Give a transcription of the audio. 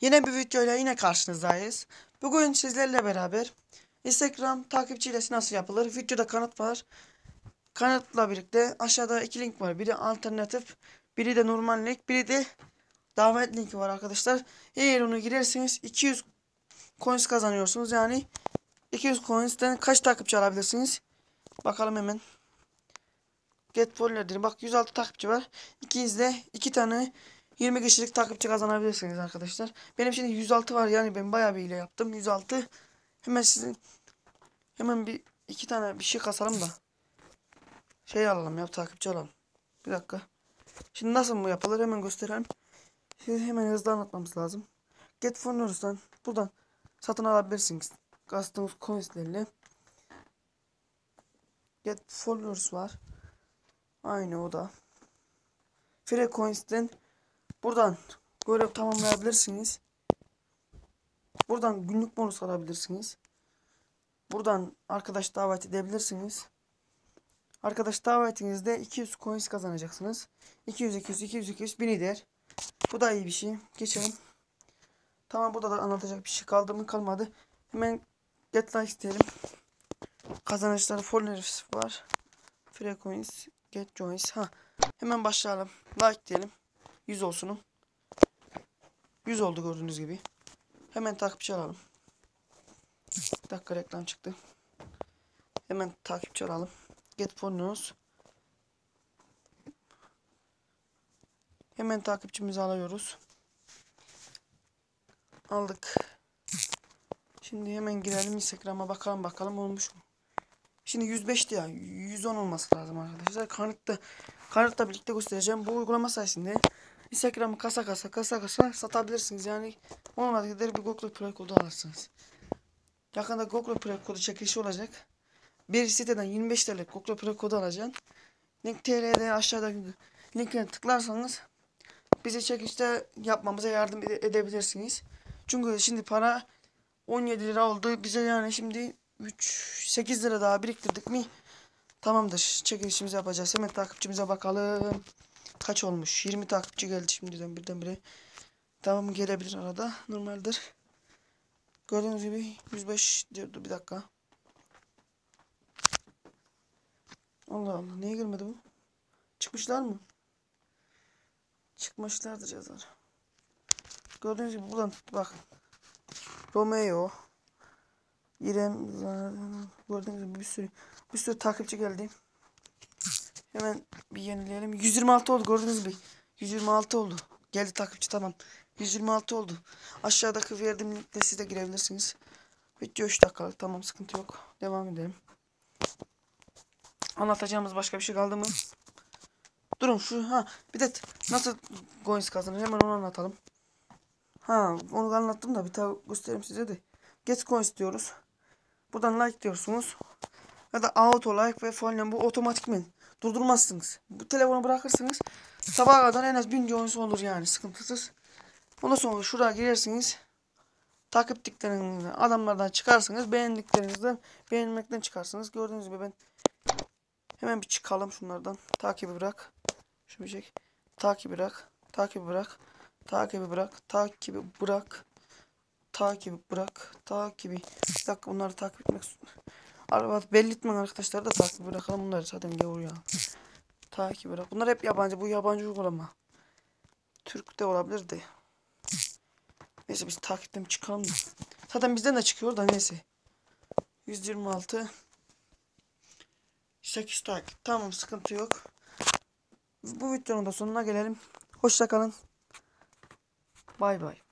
Yine bir videoyla yine karşınızdayız. Bugün sizlerle beraber Instagram takipçi hilesi nasıl yapılır? Videoda kanıt var. Kanıtla birlikte aşağıda iki link var. Biri alternatif, biri de normal link, biri de davet linki var arkadaşlar. Eğer onu girerseniz 200 coins kazanıyorsunuz. Yani 200 coins'ten kaç takipçi alabilirsiniz? Bakalım hemen. Get follower. Bak 106 takipçi var. İkinizde iki tane 20 kişilik takipçi kazanabilirsiniz arkadaşlar. Benim şimdi 106 var yani ben bayağı bir ile yaptım. 106. Hemen sizin hemen bir iki tane bir şey kasalım da şey alalım ya takipçi alalım. Bir dakika. Şimdi nasıl bu yapılır hemen gösterelim. Şimdi hemen hızlı anlatmamız lazım. Get Followers'tan buradan satın alabilirsiniz. Kastığımız coinslerle. Get Followers var. Aynı o da. Free Coins'ten buradan görev tamamlayabilirsiniz. Buradan günlük bonus alabilirsiniz. Buradan arkadaş davet edebilirsiniz. Arkadaş davetinizde 200 coins kazanacaksınız. 200 200 200 200 1000 eder. Bu da iyi bir şey. Geçelim. Tamam burada da anlatacak bir şey kaldı mı kalmadı. Hemen get like diyelim. Kazançları followers var. Free coins, get joins. Ha. Hemen başlayalım. Like diyelim. 100 olsunum. 100 oldu gördüğünüz gibi. Hemen takipçi alalım. Bir dakika reklam çıktı. Hemen takipçi alalım. Get followers. Hemen takipçimizi alıyoruz. Aldık. Şimdi hemen girelim Instagram'a bakalım bakalım olmuş mu? Şimdi 105'ti ya. 110 olması lazım arkadaşlar. Kanıtla, kanıtla birlikte göstereceğim. Bu uygulama sayesinde Instagram'ı kasa kasa kasa kasa satabilirsiniz. Yani olmadı gider bir Google Play kodu alırsınız. Yakında Google Play kodu çekilişi olacak. Bir siteden 25 TL Google Play kodu alacaksın. Link TL'de aşağıda linkine tıklarsanız bize çekilişte yapmamıza yardım ede- edebilirsiniz. Çünkü şimdi para 17 lira oldu. Bize yani şimdi 3 8 lira daha biriktirdik mi? Tamamdır. Çekilişimizi yapacağız. Hemen takipçimize bakalım. Kaç olmuş? 20 takipçi geldi şimdiden birdenbire. Tamam gelebilir arada. Normaldir. Gördüğünüz gibi 105 diyordu. Bir dakika. Allah Allah. Niye gelmedi bu? Çıkmışlar mı? Çıkmışlardır yazar. Gördüğünüz gibi buradan bak. Romeo. İrem. Gördüğünüz gibi bir sürü bir sürü takipçi geldi. Hemen bir yenileyelim. 126 oldu gördüğünüz gibi. 126 oldu. Geldi takipçi tamam. 126 oldu. Aşağıdaki verdiğim linkle siz de girebilirsiniz. Video 3 dakikalık tamam sıkıntı yok. Devam edelim. Anlatacağımız başka bir şey kaldı mı? Durun şu ha bir de nasıl coins kazanır hemen onu anlatalım. Ha onu anlattım da bir daha göstereyim size de. Get coins diyoruz. Buradan like diyorsunuz. Ya da auto like ve falan bu otomatikmen durdurmazsınız. Bu telefonu bırakırsınız. Sabaha kadar en az 1000 coins olur yani sıkıntısız. Ondan sonra şuraya girersiniz. Takiptiklerinizi adamlardan çıkarsınız. Beğendiklerinizden beğenmekten çıkarsınız. Gördüğünüz gibi ben hemen bir çıkalım şunlardan. Takibi bırak. Şunu bir çek. Takibi bırak. Takibi bırak. Takibi bırak. Takibi bırak. Takibi bırak. Takibi. Bir dakika bunları takip etmek Araba belli etmeyin arkadaşlar da takip bırakalım bunları zaten gavur ya. Takip bırak. Bunlar hep yabancı. Bu yabancı uygulama. Türk de olabilir de. Neyse biz takipten çıkalım da. Zaten bizden de çıkıyor da neyse. 126 8 takip. Tamam sıkıntı yok. Bu videonun da sonuna gelelim. Hoşça kalın. Bay bay.